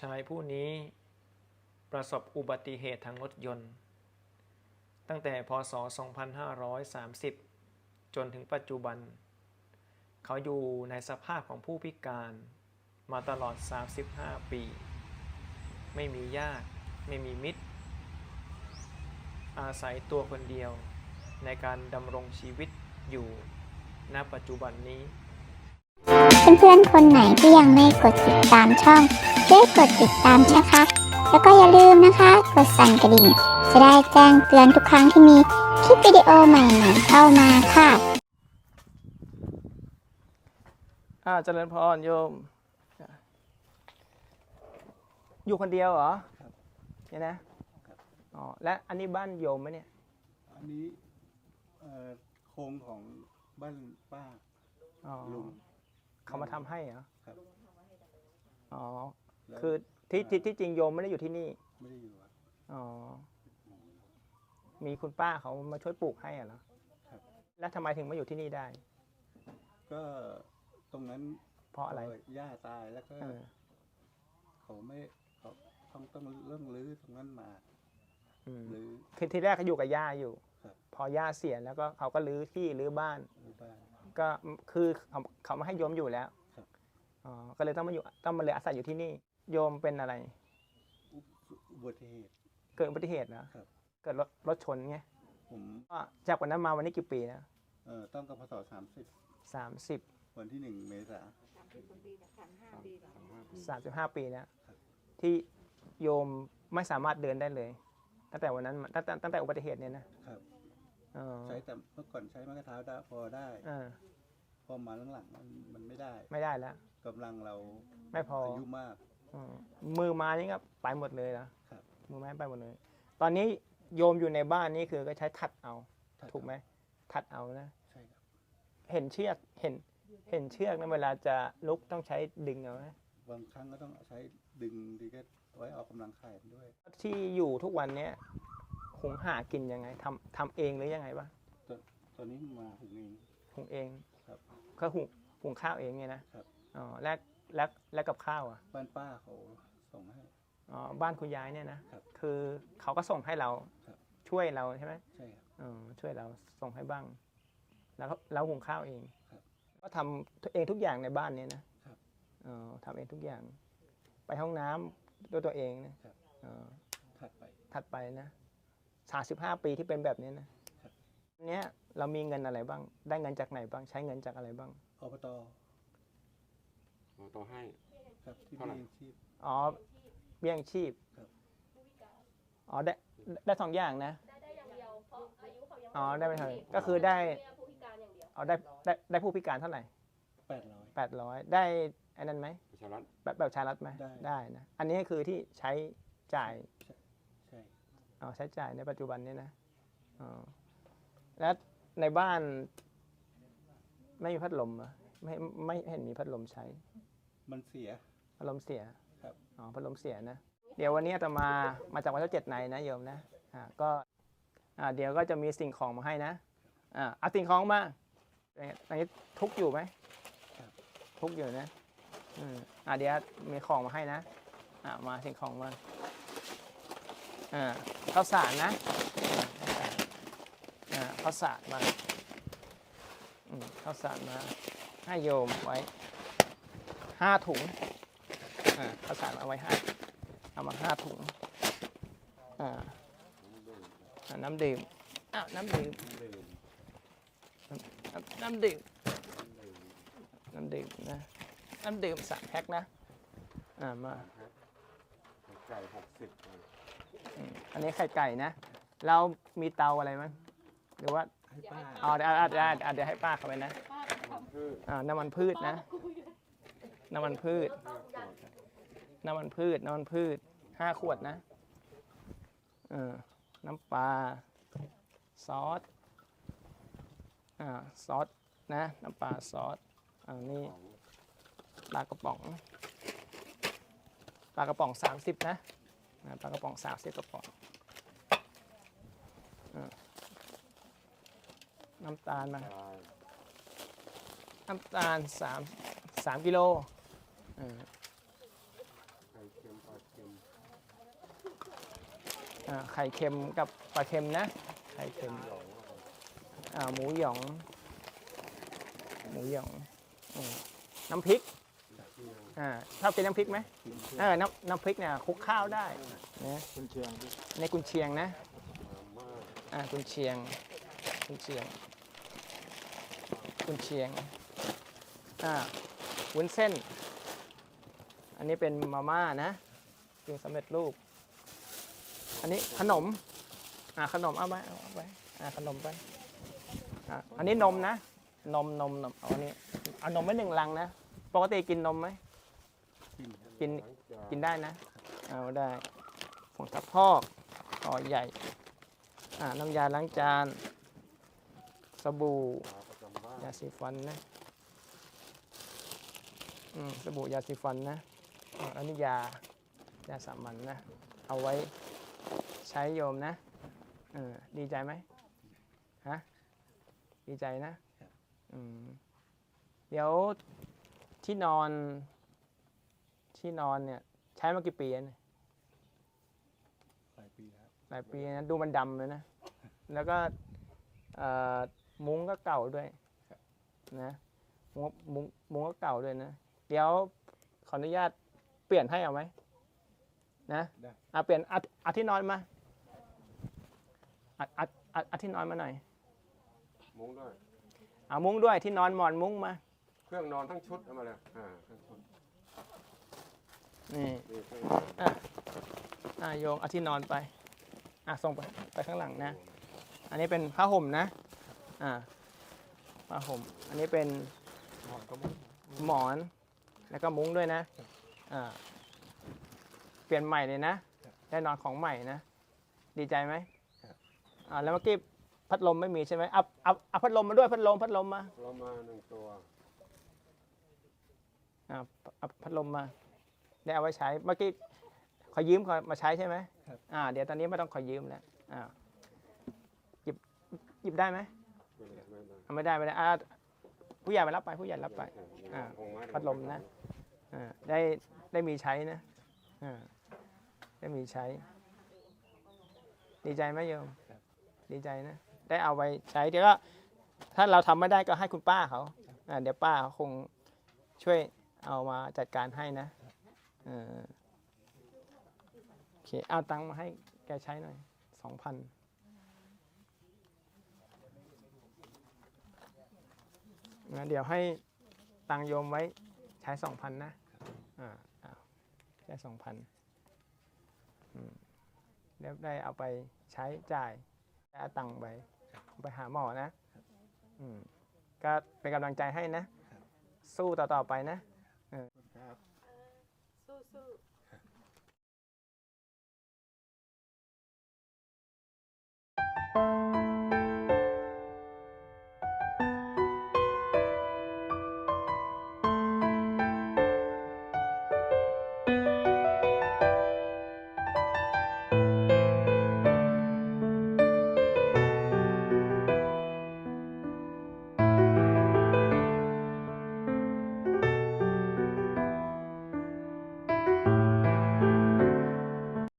ชายผู้นี้ประสบอุบัติเหตุทางรถยนต์ ตั้งแต่พศ 2530 จนถึงปัจจุบัน เขาอยู่ในสภาพของผู้พิการมาตลอด 35 ปี ไม่มีญาติ ไม่มีมิตร อาศัยตัวคนเดียวในการดำรงชีวิตอยู่ณปัจจุบันนี้ เพื่อนๆ คนไหนที่ยังไม่กดติดตามช่อง ช่วยกดติดตามนะคะ แล้วก็อย่าลืมนะคะ กดสั่นกระดิ่ง จะได้แจ้งเตือนทุกครั้งที่มีคลิปวิดีโอใหม่ๆเข้ามาค่ะอ่าเจริญพรโยม อยู่คนเดียวเหรอเนี่ยนะอ๋อและอันนี้บ้านโยมไหมเนี่ยอันนี้เอ่อโครงของบ้านป้าอ๋อลุงเขามาทำให้เหรอครับ อ๋อ แล้วคือที่ที่ที่จริงโยมไม่ได้อยู่ที่นี่ ไม่ได้อยู่วัดอ๋อ มีคุณป้าเขามาช่วยปลูกให้อะเหรอครับแล้วทำไมถึงมาอยู่ที่นี่ได้ ก็ตรงนั้นเพราะอะไรเย่าตายแล้วก็เออ เขาไม่เขาต้องต้องเรื่องรื้อตรงนั้นมาอืมรื้อทีทีแรกเขาอยู่กับย่าอยู่ ครับ พอย่าเสียแล้วก็เขาก็รื้อที่รื้อบ้าน รื้อบ้าน ก็คือเขาเขาไม่ให้โยมอยู่แล้วครับ อ๋อ ก็เลยต้องมาอยู่ต้องมาเลยอาศัยอยู่ที่นี่ โยมเป็นอะไรอุอุบัติเหตุ เกิดอุบัติเหตุนะครับ เกิดรถรถชนไงผมก็จากวันนั้นมาวันนี้กี่ปีนะเอ่อต้องกับพศสามสิบสามสิบวันที่หนึ่งเมษาสามสิบห้าปีนะที่โยมไม่สามารถเดินได้เลย ตั้งแต่วันนั้นมาตั้งแต่ตั้งแต่อุบัติเหตุเนี่ยนะครับอ๋อใช้แต่เมื่อก่อนใช้ไม้กระเท้าได้พอได้ เออพอมาหลังๆมันมันไม่ได้ไม่ได้แล้วกำลังเราไม่พออายุมาก อืมมือไม้นี่ก็ไปหมดเลยนะครับ มือไม้ไปหมดเลย ตอนนี้โยมอยู่ในบ้านนี่คือก็ใช้ทัดเอาถ้าถูกไหมทัดเอานะ ใช่ครับ เห็นเชือกเห็นเห็นเชือกนะเวลาจะลุกต้องใช้ดึงเอานะบางครั้งก็ต้องใช้ดึงดีก็ไว้ออกกำลังกายด้วย ที่อยู่ทุกวันเนี้ยหุงหากินยังไงทำทำเองหรือยังไงวะตอนนี้มาถึงเอง หุงเองครับ ก็หุงหุงข้าวเองไงนะครับ อ๋อแลก แลกแลกกับข้าวอะบ้านป้าเขาส่งให้ อ๋อบ้านคุณยายเนี่ยนะครับคือเขาก็ส่งให้เราครับ ช่วยเราใช่ไหมใช่ครับ อ๋อช่วยเราส่งให้บ้าง แล้วก็เราหุงข้าวเองครับก็ทำเองทุกอย่างในบ้านเนี้ยนะครับ อ๋อทำเองทุกอย่าง ไปห้องน้ำด้วยตัวเองนะครับอ๋อ ถัดไป ถัดไปนะสาสิบห้าปีที่เป็นแบบนี้นะครับ เนี้ยเรามีเงินอะไรบ้าง ได้เงินจากไหนบ้าง ใช้เงินจากอะไรบ้าง อบต อ๋อต่อให้ ครับที่เท่าไหร่มีชีพ อ๋อเบี้ยยังชีพครับ อ๋อได้ได้สองอย่างนะ ได้ได้อย่างเดียว เพราะอายุเขายังอ๋อได้ไม่เท่าไหร่ก็คือได้เนี่ยผู้พิการอย่างเดียวอ๋อได้ได้ได้ผู้พิการเท่าไหร่แปดร้อย แปดร้อยได้อันนั้นไหมประชารัฐแบบแบบชายรัฐไหมได้ ได้นะ อันนี้คือที่ใช้จ่าย ใช่อ๋อใช้จ่ายในปัจจุบันนี้นะอ๋อแล้วในบ้านไม่มีพัดลมเหรอ ไม่ไม่เห็นมีพัดลมใช้ มันเสีย พัดลมเสียครับ อ๋อพัดลมเสียนะ เดี๋ยววันนี้อาตมามาจากวัดเจ้าเจ็ดในนะโยมนะอ่าก็อ่าเดี๋ยวก็จะมีสิ่งของมาให้นะอ่าเอาสิ่งของมาอันนี้ทุกข์อยู่ไหมครับทุกข์อยู่นะอืมอ่าเดี๋ยวมีของมาให้นะอ่ามาสิ่งของมาอ่าข้าวสารนะอ่าข้าวสารมาอืมข้าวสารมา ให้โยมไว้ห้าถุงอ่าข้าวสารเอาไว้ให้เอามาห้าถุงอ่าอ่าน้ำดื่มอ้าวน้ำดื่มน้ำน้ำดื่มน้ำดื่มนะน้ำดื่มสามแพ็คนะอ่ามาไก่หกสิบอืมอันนี้ไข่ไก่นะ เรามีเตาอะไรมั้ยหรือว่าให้ป้าอ๋อเดี๋ยวอะเดี๋ยวอะเดี๋ยวให้ป้าเข้าไปนะ อ่าน้ำมันพืชนะ น้ำมันพืชน้ำมันพืช น้ำมันพืชห้าขวดนะเออน้ำปลาซอสอ่าซอสนะ น้ำปลาซอสอ่านี่ปลากระป๋องปลากระป๋องสามสิบนะอ่าปลากระป๋องสามสิบกระป๋องอ่าน้ำตาลมา น้ำตาลสามสามกิโลออไข่เค็มปลาไข่เค็มกับปลาเค็มนะ ไข่เค็มอ่าหมูหยอง หมูหยอง น้ำพริกอ่าชอบกินน้ำพริกไหมเออน้ำน้ำพริกเนี่ยคลุกข้าวได้นะคุณเชียงในกุนเชียงนะอ่ากุนเชียงกุนเชียงกุนเชียง อ่าวุ้นเส้น อันนี้เป็นมาม่านะกินสำเร็จรูป อันนี้ขนม อ่าขนมเอาไปเอาไปอ่าขนมไปอ่าอันนี้นมนะ นมนมนมเอาอันนี้เอานมไว้หนึ่งลังนะ ปกติกินนมไหม กิน กินล้างจานกินได้นะ เอาได้ผงซักพอกห่อใหญ่ อ่าน้ำยาล้างจาน สบู่ ยาประจำบ้านยาสีฟันนะอืม สบู่ยาสีฟันนะอ่าอันนี้ยายาสามัญนะ เอาไว้ใช้โยมนะเออดีใจไหมฮะดีใจนะอืมเดี๋ยวที่นอนที่นอนเนี่ย ใช้มากี่ปีแล้วเนี่ยหลายปีแล้วหลายปีนะดูมันดำเลยนะ แล้วก็เอ่อมุ้งก็เก่าด้วยนะมุ้งมุ้งมุ้งก็เก่าด้วยนะ เดี๋ยวขออนุญาตเปลี่ยนให้เอาไหมนะได้อะเปลี่ยนเอาเอาที่นอนมาเอาเอาเอาเอาที่นอนมาหน่อยมุ้งด้วยเอามุ้งด้วยที่นอนหมอนมุ้งมา เครื่องนอนทั้งชุดเอามาเลยอ่าทั้งชุดนี่นี่เครื่องอะโยงเอาที่นอนไปอะส่งไปไปข้างหลังนะ อันนี้เป็นผ้าห่มนะอ่าผ้าห่มอันนี้เป็นหมอนก็มุ้งหมอน แล้วก็มุ้งด้วยนะอ่าเปลี่ยนใหม่เลยนะ ได้นอนของใหม่นะ ดีใจไหมอ่าแล้วเมื่อกี้พัดลมไม่มีใช่ไหมเอาเอาเอาพัดลมมาด้วยพัดลมพัดลมมาเรามาหนึ่งตัวอ่าเอาพัดลมมา ได้เอาไว้ใช้ เมื่อกี้ขอยืมขอมาใช้ใช่ไหมอ่า เดี๋ยวตอนนี้ไม่ต้องขอยืมแล้วอ่าหยิบหยิบได้ไหมไม่ได้ไม่ได้อะไม่ได้ไม่ได้อ่าผู้ใหญ่มารับไปผู้ใหญ่รับไปอ่าคงไพัดลมนะอ่า ได้ได้มีใช้นะได้มีใช้ ดีใจไหมโยม ดีใจนะ ได้เอาไปใช้เดี๋ยวก็ถ้าเราทำไม่ได้ก็ให้คุณป้าเขาเดี๋ยวป้าคงช่วยเอามาจัดการให้นะโอเคเอาตังค์มาให้แกใช้หน่อยสองพันนะเดี๋ยวให้ตังค์โยมไว้ ใช้สองพันนะอ่าอ้าวใช้สองพันแล้วได้เอาไปใช้จ่ายได้เอาตังค์ไปไปหาหมอนะอืมก็เป็นกำลังใจให้นะ สู้ต่อๆไปนะครับสู้ๆ